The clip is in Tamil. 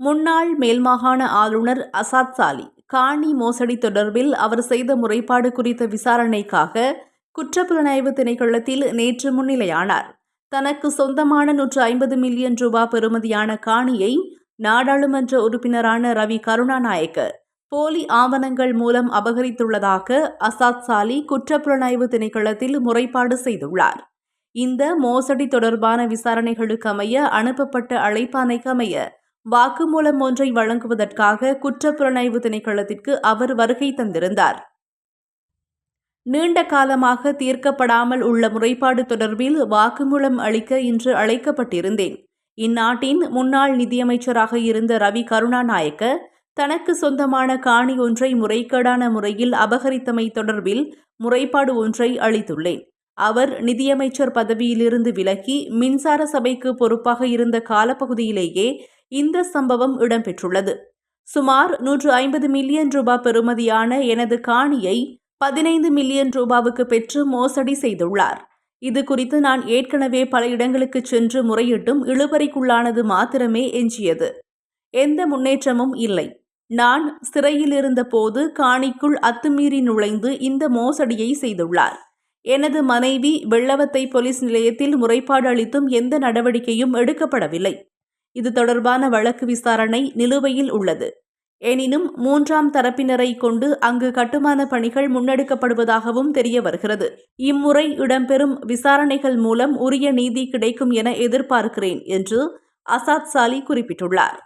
முன்னாள் மேல்மாகாண ஆளுநர் அசாத் சாலி காணி மோசடி தொடர்பில் அவர் செய்த முறைப்பாடு குறித்த விசாரணைக்காக குற்றப்புலனாய்வு திணைக்களத்தில் நேற்று முன்னிலையானார். தனக்கு சொந்தமான நூற்று ஐம்பது மில்லியன் ரூபாய் பெறுமதியான காணியை நாடாளுமன்ற உறுப்பினரான ரவி கருணாநாயக்க போலி ஆவணங்கள் மூலம் அபகரித்துள்ளதாக அசாத் சாலி குற்றப்புலனாய்வு திணைக்களத்தில் முறைப்பாடு செய்துள்ளார். இந்த மோசடி தொடர்பான விசாரணைகளுக்கு அமைய அனுப்பப்பட்ட அழைப்பானைக்கு அமைய வாக்குமூலம் ஒன்றை வழங்குவதற்காக குற்றப்புலனாய்வு திணைக்களத்திற்கு அவர் வருகை தந்திருந்தார். நீண்ட காலமாக தீர்க்கப்படாமல் உள்ள முறைப்பாடு தொடர்பில் வாக்குமூலம் அளிக்க இன்று அழைக்கப்பட்டிருந்தேன். இந்நாட்டின் முன்னாள் நிதியமைச்சராக இருந்த ரவி கருணாநாயக்க தனக்கு சொந்தமான காணி ஒன்றை முறைகேடான முறையில் அபகரித்தமை தொடர்பில் முறைப்பாடு ஒன்றை அளித்துள்ளேன். அவர் நிதியமைச்சர் பதவியிலிருந்து விலகி மின்சார சபைக்கு பொறுப்பாக இருந்த காலப்பகுதியிலேயே இந்த சம்பவம் இடம்பெற்றுள்ளது. சுமார் நூற்று ஐம்பது மில்லியன் ரூபாய் பெறுமதியான எனது காணியை பதினைந்து மில்லியன் ரூபாவுக்கு பெற்று மோசடி செய்துள்ளார். இது குறித்து நான் ஏற்கனவே பல இடங்களுக்கு சென்று முறையிட்டும் இழுபறிக்குள்ளானது மாத்திரமே எஞ்சியது. எந்த முன்னேற்றமும் இல்லை. நான் சிறையில் இருந்தபோது காணிக்குள் அத்துமீறி நுழைந்து இந்த மோசடியை செய்துள்ளார். எனது மனைவி வெள்ளவத்தை போலீஸ் நிலையத்தில் முறைப்பாடு அளித்தும் எந்த நடவடிக்கையும் எடுக்கப்படவில்லை. இது தொடர்பான வழக்கு விசாரணை நிலுவையில் உள்ளது. எனினும் மூன்றாம் தரப்பினரை கொண்டு அங்கு கட்டுமான பணிகள் முன்னெடுக்கப்படுவதாகவும் தெரிய வருகிறது இம்முறை இடம்பெறும் விசாரணைகள் மூலம் உரிய நீதி கிடைக்கும் என எதிர்பார்க்கிறேன் என்று அசாத் சாலி குறிப்பிட்டுள்ளார்.